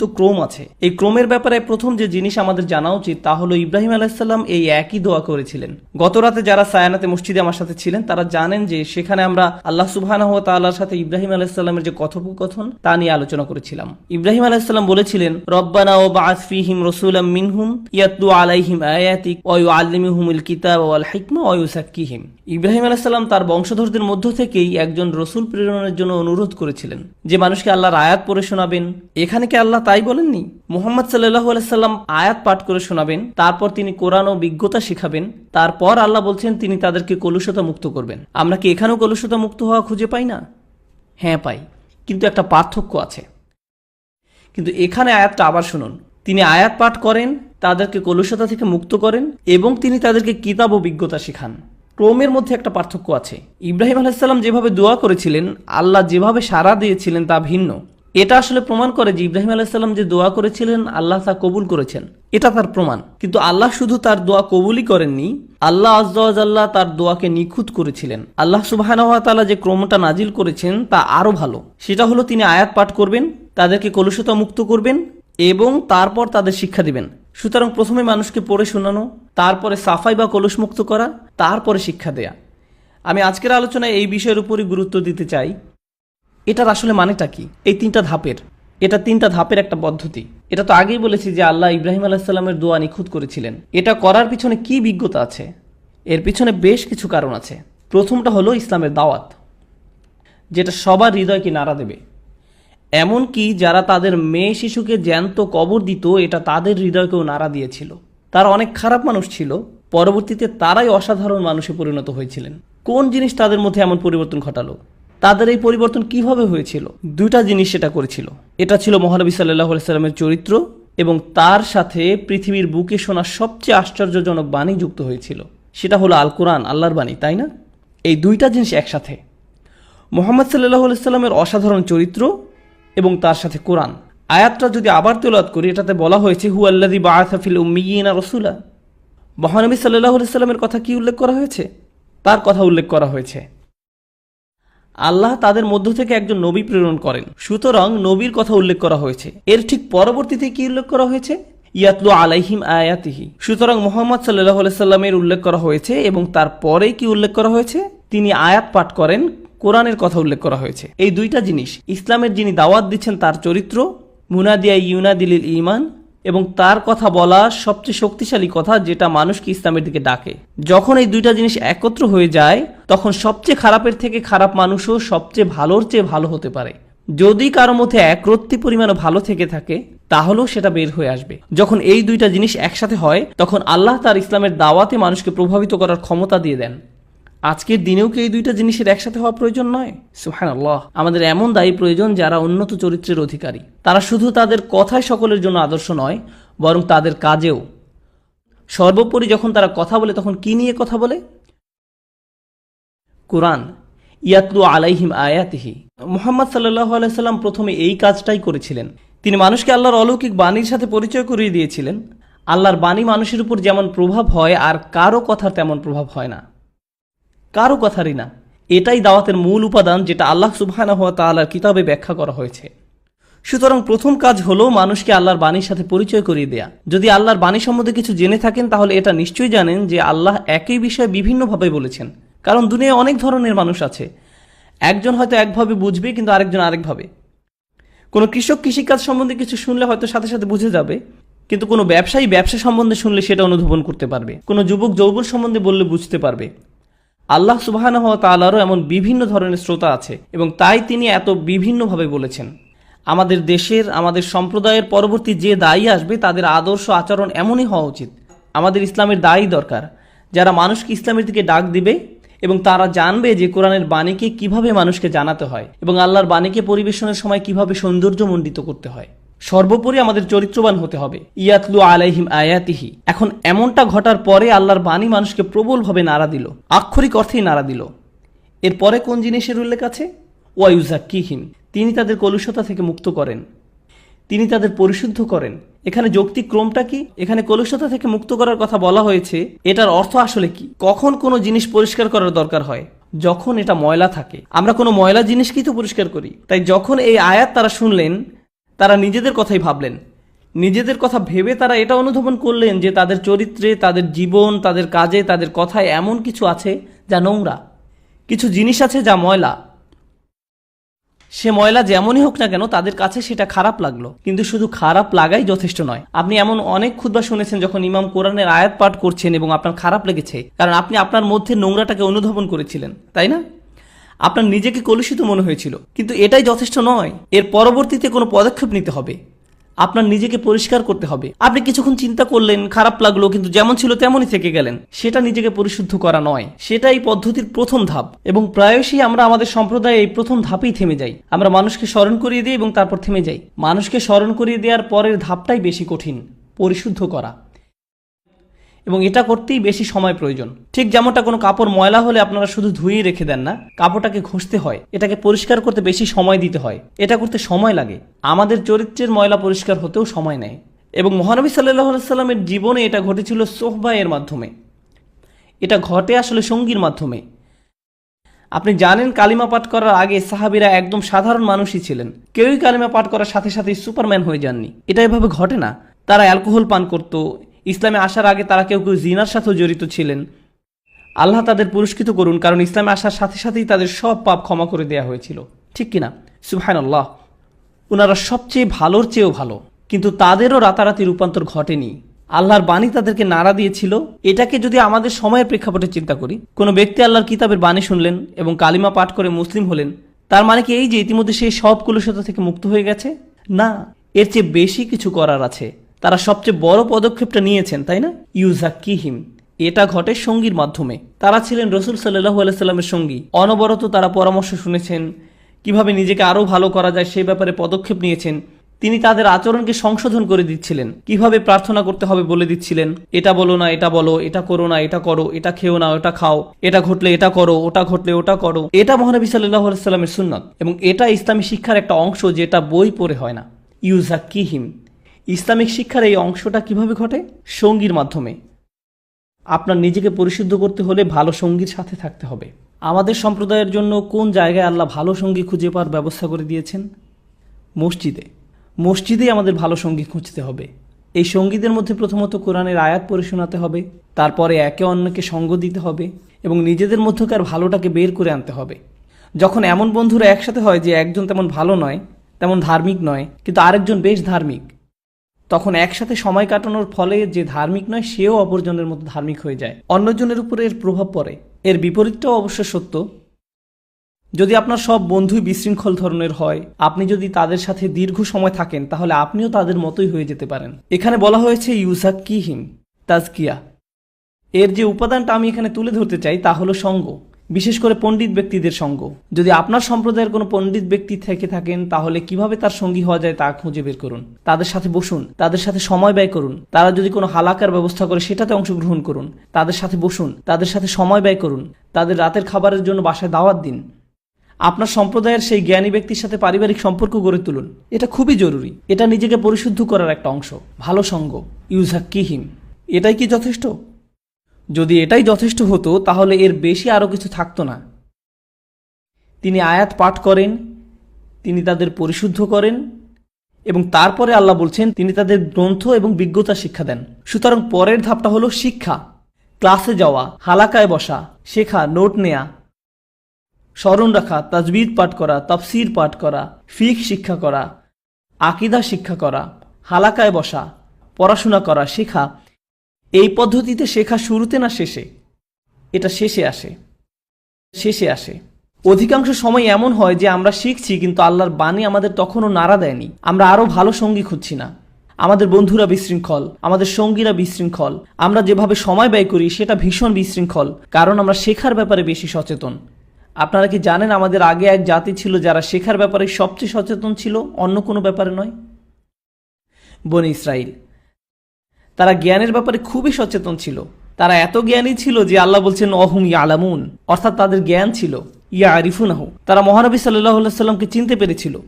তো ক্রম আছে। এই ক্রমের ব্যাপারে প্রথম যে জিনিস আমাদের জানা উচিত, তা হলো ইব্রাহিম আলাইসাল্লাম এই একই দোয়া করেছিলেন। গত রাতে যারা সায়ানাতে মসজিদে আমার সাথে ছিলেন, তারা জানেন যে সেখানে আমরা আল্লাহ সুবাহ তাল্লাহর সাথে ইব্রাহিম আলাইসাল্লামের যে কথোপকথন, তা নিয়ে আলোচনা করেছিলাম। ইব্রাহিম আলাইসাল্লাম বলেছিলেন, রব্বানা ও বাসফিহিম রসুলাম মিনহুম ইয়াতলু আলাইহিম আয়াতিক ওয়ু আল্লিমিহুমুল কিতাব ওয়াল হিকমা ওয়ু সাক্কিহিম ইব্রাহিম আলাইসাল্লাম তার বংশধরদের মধ্য থেকেই একজন রসুল প্রেরণের জন্য অনুরোধ করেছিলেন, যে মানুষকে আল্লাহর আয়াত পড়ে শোনাবেন। এখানে কি আল্লাহ তাই বলেননি? মোহাম্মদ সাল্লাহ আলাইসাল্লাম আয়াত পাঠ করে শোনাবেন, তারপর তিনি কোরআন ও বিজ্ঞতা শিখাবেন, তারপর আল্লাহ বলছেন তিনি তাদেরকে কলুষতা মুক্ত করবেন। আমরা কি এখানেও কলুষতা মুক্ত হওয়া খুঁজে পাই না? হ্যাঁ পাই। কিন্তু একটা পার্থক্য আছে। কিন্তু এখানে আয়াতটা আবার শুনুন। তিনি আয়াত পাঠ করেন, তাদেরকে কলুষতা থেকে মুক্ত করেন এবং তিনি তাদেরকে কিতাব ও বিজ্ঞতা শেখান। ক্রমের মধ্যে একটা পার্থক্য আছে। ইব্রাহিম আলাইসাল্লাম যেভাবে দোয়া করেছিলেন, আল্লাহ যেভাবে সাড়া দিয়েছিলেন তা ভিন্ন। এটা আসলে প্রমাণ করে যে ইব্রাহিম আলাইসাল্লাম যে দোয়া করেছিলেন, আল্লাহ তা কবুল করেছেন। এটা তার প্রমাণ। কিন্তু আল্লাহ শুধু তার দোয়া কবুলই করেননি, আল্লাহ আজ্লাহ তার দোয়াকে নিখুঁত করেছিলেন। আল্লাহ সুবাহানওয়াতালা যে ক্রমটা নাজিল করেছেন, তা আরও ভালো। সেটা হলো তিনি আয়াত পাঠ করবেন, তাদেরকে কলুষতা মুক্ত করবেন এবং তারপর তাদের শিক্ষা দিবেন। সুতরাং প্রথমে মানুষকে পড়ে শোনানো, তারপরে সাফাই বা কলুষ মুক্ত করা, তারপরে শিক্ষা দেয়া। আমি আজকের আলোচনায় এই বিষয়ের উপরই গুরুত্ব দিতে চাই। এটার আসলে মানেটা কি? এই তিনটা ধাপের। এটা তিনটা ধাপের একটা পদ্ধতি। এটা তো আগেই বলেছি যে আল্লাহ ইব্রাহিম আলাহিসাল্লামের দোয়া নিখুঁত করেছিলেন। এটা করার পিছনে কি বিজ্ঞতা আছে? এর পিছনে বেশ কিছু কারণ আছে। প্রথমটা হলো ইসলামের দাওয়াত, যেটা সবার হৃদয়কে নাড়া দেবে। এমনকি যারা তাদের মেয়ে শিশুকে জ্যান্ত কবর দিত, এটা তাদের হৃদয়কেও নাড়া দিয়েছিল। তারা অনেক খারাপ মানুষ ছিল। পরবর্তীতে তারাই অসাধারণ মানুষে পরিণত হয়েছিলেন। কোন জিনিস তাদের মধ্যে এমন পরিবর্তন ঘটালো? তাদের এই পরিবর্তন কীভাবে হয়েছিল? দুইটা জিনিস সেটা করেছিল। এটা ছিল মহানবী সাল্লাহ সাল্লামের চরিত্র এবং তার সাথে পৃথিবীর বুকে শোনা সবচেয়ে আশ্চর্যজনক বাণী যুক্ত হয়েছিল। সেটা হলো আল কোরআন আল্লাহর বাণী, তাই না? এই দুইটা জিনিস একসাথে। মোহাম্মদ সাল্লাহ সাল্লামের অসাধারণ চরিত্র এবং তার সাথে কোরআন। আয়াতটা যদি আবার তেলাত করি, এটাতে বলা হয়েছে হু আল্লাদি বাআফিল উম্মিয়িনা রসুলা। মহানবী সাল্লাহ সাল্লামের কথা কি উল্লেখ করা হয়েছে? তার কথা উল্লেখ করা হয়েছে। আল্লাহ তাদের মধ্য থেকে একজন নবী প্রেরণ করেন। সুতরাং নবীর কথা উল্লেখ করা হয়েছে। এর ঠিক পরবর্তীতে কি উল্লেখ করা হয়েছে? ইয়াতলু আলাইহিম আয়াতিহি। সুতরাং মোহাম্মদ সাল্লাহ সাল্লামের উল্লেখ করা হয়েছে এবং তারপরে কি উল্লেখ করা হয়েছে? তিনি আয়াত পাঠ করেন, কোরআনের কথা উল্লেখ করা হয়েছে। এই দুইটা জিনিস, ইসলামের যিনি দাওয়াত দিচ্ছেন তার চরিত্র, মুনাদিয়া ইউনাদিলিল ইমান এবং তার কথা বলা সবচেয়ে শক্তিশালী কথা যেটা মানুষকে ইসলামের দিকে ডাকে। যখন এই দুইটা জিনিস একত্র হয়ে যায়, তখন সবচেয়ে খারাপের থেকে খারাপ মানুষও সবচেয়ে ভালোর চেয়ে ভালো হতে পারে। যদি কারও মধ্যে একরত্তি পরিমাণে ভালো থেকে থাকে, তাহলেও সেটা বের হয়ে আসবে। যখন এই দুইটা জিনিস একসাথে হয়, তখন আল্লাহ তার ইসলামের দাওয়াতে মানুষকে প্রভাবিত করার ক্ষমতা দিয়ে দেন। আজকের দিনেও কি এই দুইটা জিনিসের একসাথে হওয়া প্রয়োজন নয়? সুহান আল্লাহ আমাদের এমন দায়ী প্রয়োজন যারা উন্নত চরিত্রের অধিকারী। তারা শুধু তাদের কথায় সকলের জন্য আদর্শ নয়, বরং তাদের কাজেও। সর্বোপরি যখন তারা কথা বলে, তখন কি নিয়ে কথা বলে? কোরআন। ইয়াতলু আলাইহিম আয়াতিহি। মোহাম্মদ সাল্লাহ আলাইসাল্লাম প্রথমে এই কাজটাই করেছিলেন। তিনি মানুষকে আল্লাহর অলৌকিক বাণীর সাথে পরিচয় করিয়ে দিয়েছিলেন। আল্লাহর বাণী মানুষের উপর যেমন প্রভাব হয়, আর কারও কথার তেমন প্রভাব হয় না। কারও কথারই না এটাই দাওয়াতের মূল উপাদান যেটা আল্লাহ সুবহানা হওয়া তাল্লার কিতাবে ব্যাখ্যা করা হয়েছে। সুতরাং প্রথম কাজ হলো মানুষকে আল্লাহর বাণীর সাথে পরিচয় করিয়ে দেয়া। যদি আল্লাহর বাণী সম্বন্ধে কিছু জেনে থাকেন, তাহলে এটা নিশ্চয়ই জানেন যে আল্লাহ একই বিষয়ে বিভিন্নভাবে বলেছেন। কারণ দুনিয়ায় অনেক ধরনের মানুষ আছে। একজন হয়তো একভাবে বুঝবে, কিন্তু আরেকজন আরেকভাবে। কোনো কৃষক কৃষিকাজ সম্বন্ধে কিছু শুনলে হয়তো সাথে সাথে বুঝে যাবে, কিন্তু কোনো ব্যবসায়ী ব্যবসা সম্বন্ধে শুনলে সেটা অনুধাবন করতে পারবে। কোনো যুবক যৌবন সম্বন্ধে বললে বুঝতে পারবে। আল্লাহ সুবাহান তালারও এমন বিভিন্ন ধরনের শ্রোতা আছে এবং তাই তিনি এত বিভিন্নভাবে বলেছেন। আমাদের দেশের, আমাদের সম্প্রদায়ের পরবর্তী যে দায়ী আসবে, তাদের আদর্শ আচরণ এমনই হওয়া উচিত। আমাদের ইসলামের দায়ী দরকার। যারা মানুষকে ইসলামের দিকে ডাক দিবে এবং তারা জানবে যে কোরআনের বাণীকে কীভাবে মানুষকে জানাতে হয় এবং আল্লাহর বাণীকে পরিবেশনের সময় কীভাবে সৌন্দর্যমণ্ডিত করতে হয়। সর্বোপরি আমাদের চরিত্রবান হতে হবে। ইয়াতলু আলাইহিম আয়াতিহি। এখন এমনটা ঘটার পরে আল্লাহর বাণী মানুষকে প্রবলভাবে নাড়া দিল। আক্ষরিক অর্থেই নাড়া দিল। এরপরে কোন জিনিসের উল্লেখ আছে? ওয়াইউজাক্কিহিম তিনি তাদের কলুষতা থেকে মুক্ত করেন। তিনি তাদের পরিশুদ্ধ করেন। এখানে যৌক্তিক ক্রমটা কি? এখানে কলুষতা থেকে মুক্ত করার কথা বলা হয়েছে। এটার অর্থ আসলে কি? কখন কোনো জিনিস পরিষ্কার করার দরকার হয়? যখন এটা ময়লা থাকে। আমরা কোনো ময়লা জিনিসকেই তো পরিষ্কার করি। তাই যখন এই আয়াত তারা শুনলেন তারা নিজেদের কথাই ভাবলেন। নিজেদের কথা ভেবে তারা এটা অনুধাবন করলেন যে তাদের চরিত্রে, তাদের জীবন, তাদের কাজে, তাদের কথায় এমন কিছু আছে যা নোংরা। কিছু জিনিস আছে যা ময়লা। সে ময়লা যেমনই হোক না কেন তাদের কাছে সেটা খারাপ লাগল। কিন্তু শুধু খারাপ লাগাই যথেষ্ট নয়। আপনি এমন অনেক খুদবা শুনেছেন যখন ইমাম কোরআনের আয়াত পাঠ করছেন এবং আপনার খারাপ লেগেছে। কারণ আপনি আপনার মধ্যে নোংরাটাকে অনুধাবন করেছিলেন, তাই না? আপনার নিজেকে কলুষিত মনে হয়েছিল। কিন্তু এটাই যথেষ্ট নয়। এর পরবর্তীতে কোনো পদক্ষেপ নিতে হবে। আপনার নিজেকে পরিষ্কার করতে হবে। আপনি কিছুক্ষণ চিন্তা করলেন, খারাপ লাগল, কিন্তু যেমন ছিল তেমনই থেকে গেলেন। সেটা নিজেকে পরিশুদ্ধ করা নয়। সেটা এই পদ্ধতির প্রথম ধাপ। এবং প্রায়শই আমরা আমাদের সম্প্রদায়ে এই প্রথম ধাপেই থেমে যাই। আমরা মানুষকে স্মরণ করিয়ে দিই এবং তারপর থেমে যাই। মানুষকে স্মরণ করিয়ে দেওয়ার পরের ধাপটাই বেশি কঠিন। পরিশুদ্ধ করা। এবং এটা করতেই বেশি সময় প্রয়োজন। ঠিক যেমনটা কোনো কাপড় ময়লা হলে আপনারা শুধু ধুয়ে রেখে দেন না, কাপড়টাকে ঘষতে হয়। এটাকে পরিষ্কার করতে বেশি সময় দিতে হয়। এটা করতে সময় লাগে। আমাদের চরিত্রের ময়লা পরিষ্কার হতেও সময় নেয়। এবং মহানবী সাল্লাহ সাল্লামের জীবনে এটা ঘটেছিল সোহবা এর মাধ্যমে। এটা ঘটে আসলে সঙ্গীর মাধ্যমে। আপনি জানেন কালিমা পাঠ করার আগে সাহাবিরা একদম সাধারণ মানুষই ছিলেন। কেউই কালিমা পাঠ করার সাথে সাথে সুপারম্যান হয়ে যাননি। এটা এভাবে ঘটে না। তারা অ্যালকোহল পান করত ইসলামে আসার আগে তারা কেউ কেউ জিনার সাথেও জড়িত ছিলেন। আল্লাহ তাদের পুরস্কৃত করুন, কারণ ইসলামে আসার সাথে সাথেই তাদের সব পাপ ক্ষমা করে দেয়া হয়েছিল। ঠিক কিনা? সুহান আল্লাহ ওনারা সবচেয়ে ভালোর চেয়েও ভালো। কিন্তু তাদেরও রাতারাতি রূপান্তর ঘটেনি। আল্লাহর বাণী তাদেরকে নাড়া দিয়েছিল। এটাকে যদি আমাদের সময়ের প্রেক্ষাপটে চিন্তা করি, কোনো ব্যক্তি আল্লাহর কিতাবের বাণী শুনলেন এবং কালিমা পাঠ করে মুসলিম হলেন, তার মানে কি এই যে ইতিমধ্যে সেই সব কুলুষতা থেকে মুক্ত হয়ে গেছে? না, এর চেয়ে বেশি কিছু করার আছে। তারা সবচেয়ে বড় পদক্ষেপটা নিয়েছেন, তাই না? ইউজাক্কিহিম এটা ঘটে সঙ্গীর মাধ্যমে। তারা ছিলেন রসুল সাল্লাহু আলাইস্লামের সঙ্গী। অনবরত তারা পরামর্শ শুনেছেন, কীভাবে নিজেকে আরও ভালো করা যায় সেই ব্যাপারে পদক্ষেপ নিয়েছেন। তিনি তাদের আচরণকে সংশোধন করে দিচ্ছিলেন। কীভাবে প্রার্থনা করতে হবে বলে দিচ্ছিলেন, এটা বলো না, এটা বলো, এটা করো না, এটা করো, এটা খেও না, ওটা খাও, এটা ঘটলে এটা করো, ওটা ঘটলে ওটা করো। এটা মহানবী সাল্লাহ আলাইস্লামের সুন্নত এবং এটা ইসলামী শিক্ষার একটা অংশ যেটা বই পড়ে হয় না। ইউজাক্কিহিম ইসলামিক শিক্ষার এই অংশটা কীভাবে ঘটে? সঙ্গীর মাধ্যমে। আপনার নিজেকে পরিশুদ্ধ করতে হলে ভালো সঙ্গীর সাথে থাকতে হবে। আমাদের সম্প্রদায়ের জন্য কোন জায়গায় আল্লাহ ভালো সঙ্গী খুঁজে পাওয়ার ব্যবস্থা করে দিয়েছেন? মসজিদে। মসজিদেই আমাদের ভালো সঙ্গী খুঁজতে হবে। এই সঙ্গীদের মধ্যে প্রথমত কোরআনের আয়াত পড়ে শোনাতে হবে, তারপরে একে অন্যকে সঙ্গ দিতে হবে এবং নিজেদের মধ্যকার ভালোটাকে বের করে আনতে হবে। যখন এমন বন্ধুরা একসাথে হয় যে একজন তেমন ভালো নয়, তেমন ধার্মিক নয়, কিন্তু আরেকজন বেশ ধার্মিক তখন একসাথে সময় কাটানোর ফলে যে ধার্মিক নয়, সেও অপরজনের মতো ধার্মিক হয়ে যায়। অন্যজনের উপরে এর প্রভাব পড়ে। এর বিপরীতটাও অবশ্য সত্য। যদি আপনার সব বন্ধুই বিশৃঙ্খল ধরনের হয়, আপনি যদি তাদের সাথে দীর্ঘ সময় থাকেন, তাহলে আপনিও তাদের মতোই হয়ে যেতে পারেন। এখানে বলা হয়েছে ইউজাক কিহিম তাজকিয়া। এর যে উপাদানটা আমি এখানে তুলে ধরতে চাই, তা হলো সঙ্গ। বিশেষ করে পণ্ডিত ব্যক্তিদের সঙ্গ। যদি আপনার সম্প্রদায়ের কোনো পণ্ডিত ব্যক্তি থেকে থাকেন, তাহলে কীভাবে তার সঙ্গী হওয়া যায় তা খুঁজে বের করুন। তাদের সাথে বসুন, তাদের সাথে সময় ব্যয় করুন। তারা যদি কোনো হালাকার ব্যবস্থা করে, সেটাতে অংশগ্রহণ করুন। তাদের সাথে বসুন, তাদের সাথে সময় ব্যয় করুন। তাদের রাতের খাবারের জন্য বাসায় দাওয়াত দিন। আপনার সম্প্রদায়ের সেই জ্ঞানী ব্যক্তির সাথে পারিবারিক সম্পর্ক গড়ে তুলুন। এটা খুবই জরুরি। এটা নিজেকে পরিশুদ্ধ করার একটা অংশ। ভালো সঙ্গ। ইউজাক কিহিম এটাই কি যথেষ্ট? যদি এটাই যথেষ্ট হতো, তাহলে এর বেশি আরও কিছু থাকতো না। তিনি আয়াত পাঠ করেন, তিনি তাদের পরিশুদ্ধ করেন এবং তারপরে আল্লাহ বলছেন, তিনি তাদের গ্রন্থ এবং বিজ্ঞতা শিক্ষা দেন। সুতরাং পরের ধাপটা হলো শিক্ষা। ক্লাসে যাওয়া, হালাকায় বসা, শেখা, নোট নেয়া, স্মরণ রাখা তাজবিদ পাঠ করা, তাফসির পাঠ করা, ফিক শিক্ষা করা, আকিদা শিক্ষা করা, হালাকায় বসা, পড়াশোনা করা, শেখা এই পদ্ধতিতে শেখা শুরুতে না শেষে? এটা শেষে আসে। শেষে আসে। অধিকাংশ সময় এমন হয় যে আমরা শিখছি কিন্তু আল্লাহর বাণী আমাদের তখনও নাড়া দেয়নি। আমরা আরও ভালো সঙ্গী খুঁজছি না। আমাদের বন্ধুরা বিশৃঙ্খল, আমাদের সঙ্গীরা বিশৃঙ্খল, আমরা যেভাবে সময় ব্যয় করি সেটা ভীষণ বিশৃঙ্খল, কারণ আমরা শেখার ব্যাপারে বেশি সচেতন। আপনারা কি জানেন আমাদের আগে এক জাতি ছিল যারা শেখার ব্যাপারে সবচেয়ে সচেতন ছিল, অন্য কোনো ব্যাপারে নয়? বনি ইসরাইল তারা জ্ঞানের ব্যাপারে খুবই সচেতন ছিল। তারা এত জ্ঞানী ছিল যে আল্লাহ বলছেন, অহুম ইয়ালামুন অর্থাৎ তাদের জ্ঞান ছিল। ইয়া আরিফুনাহু তারা মহানবী সাল্লাহ সাল্লামকে চিনতে পেরেছিল।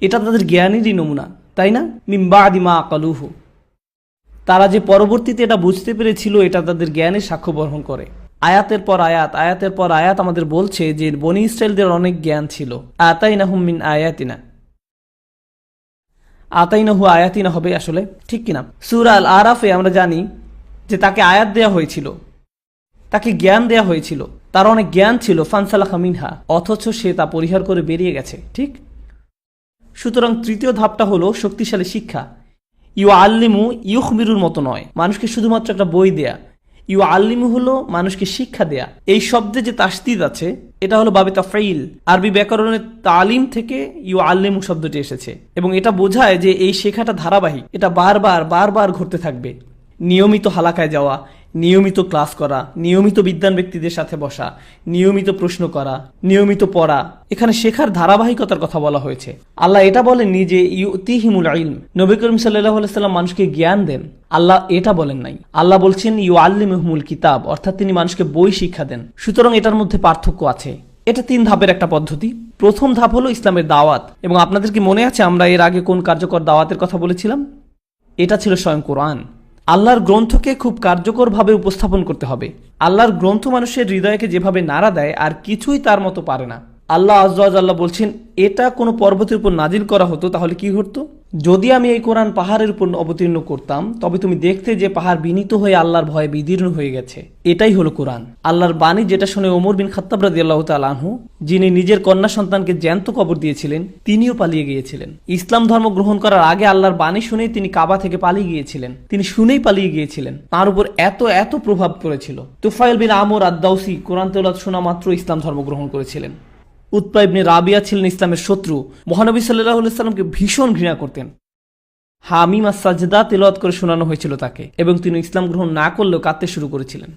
এটা তাদের জ্ঞানেরই নমুনা, তাই না? মিম্বা আদিমা আকালুহু। তারা যে পরবর্তীতে এটা বুঝতে পেরেছিল, এটা তাদের জ্ঞানের সাক্ষ্য বহন করে। আয়াতের পর আয়াত, আয়াতের পর আয়াত আমাদের বলছে যে বনি ইসরায়েলদের অনেক জ্ঞান ছিল। আতাইনাহুম মিন আয়াতিনা। আতাইনাহু আয়াতিনা হবে আসলে ঠিক কিনা? সুরা আল আরাফে আমরা জানি যে তাকে আয়াত দেয়া হয়েছিল, তাকে জ্ঞান দেয়া হয়েছিল, তার অনেক জ্ঞান ছিল, ফানসালাখা মিনহা, অথচ সে তা পরিহার করে বেরিয়ে গেছে, ঠিক? সুতরাং তৃতীয় ধাপটা হলো শক্তিশালী শিক্ষা। ইউ আল্লিমু ইউখমিরুর মতো নয়। মানুষকে শুধুমাত্র একটা বই দেয়া ইউ আলিম হলো মানুষকে শিক্ষা দেয়া। এই শব্দে যে তাস্তিদ আছে, এটা হলো বাবে তাফাইল আরবি ব্যাকরণের তালিম থেকে ইউ আল্লিমু শব্দটি এসেছে। এবং এটা বোঝায় যে এই শেখাটা ধারাবাহিক। এটা বারবার বারবার ঘটতে থাকবে। নিয়মিত হালাকায় যাওয়া, নিয়মিত ক্লাস করা, নিয়মিত বিদ্যান ব্যক্তিদের সাথে বসা, নিয়মিত প্রশ্ন করা, নিয়মিত পড়া, এখানে শেখার ধারাবাহিকতার কথা বলা হয়েছে। আল্লাহ এটা বলেননি যে ইউতিহিমুল ইলম। নবী করিম সাল্লাহ সাল্লাম মানুষকে জ্ঞান দেন। আল্লাহ এটা বলেন নাই। আল্লাহ বলছেন ইউ আল্লিমহমুল কিতাব, অর্থাৎ তিনি মানুষকে বই শিক্ষা দেন। সুতরাং এটার মধ্যে পার্থক্য আছে। এটা তিন ধাপের একটা পদ্ধতি। প্রথম ধাপ হলো ইসলামের দাওয়াত। এবং আপনাদের কি মনে আছে আমরা এর আগে কোন কার্যকর দাওয়াতের কথা বলেছিলাম? এটা ছিল স্বয়ং কোরআন। আল্লাহর গ্রন্থকে খুব কার্যকরভাবে উপস্থাপন করতে হবে। আল্লাহর গ্রন্থ মানুষের হৃদয়কে যেভাবে নাড়া দেয়, আর কিছুই তার মতো পারে না। আল্লাহ আজ আল্লাহ বলছেন, এটা কোনো পর্বতের উপর নাজিল করা হতো, তাহলে কি ঘটতো? যদি আমি এই কোরআন পাহাড়ের উপর অবতীর্ণ করতাম, তবে তুমি দেখতে যে পাহাড় বিনীত হয়ে আল্লাহর ভয়ে বিদীর্ণ হয়ে গেছে। এটাই হলো কোরআন। আল্লাহর বাণী যেটা শুনে ওমর বিন খাত্তাব রাজি আল্লাহ তালাহু যিনি নিজের কন্যা সন্তানকে জ্যান্ত কবর দিয়েছিলেন, তিনিও পালিয়ে গিয়েছিলেন। ইসলাম ধর্ম গ্রহণ করার আগে আল্লাহর বাণী শুনেই তিনি কাবা থেকে পালিয়ে গিয়েছিলেন। তিনি শুনেই পালিয়ে গিয়েছিলেন। তার উপর এত এত প্রভাব পড়েছিল। তুফাইল বিন আমর আদাউসি কোরআন তেলাত শোনা মাত্র ইসলাম ধর্ম গ্রহণ করেছিলেন। উৎপা ইবনে রাবিয়া ছিলেন ইসলামের শত্রু। মহানবী সাল্লাহ সাল্লামকে ভীষণ ঘৃণা করতেন। হামিম আর সাজদা তেলওয়াত করে শোনানো হয়েছিল তাকে এবং তিনি ইসলাম গ্রহণ না করলেও কাঁদতে শুরু করেছিলেন।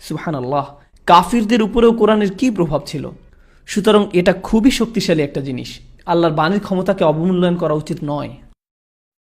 সুহান আল্লাহ কাফিরদের উপরেও কোরআনের কি প্রভাব ছিল? সুতরাং এটা খুবই শক্তিশালী একটা জিনিস। আল্লাহর বাণীর ক্ষমতাকে অবমূল্যায়ন করা উচিত নয়।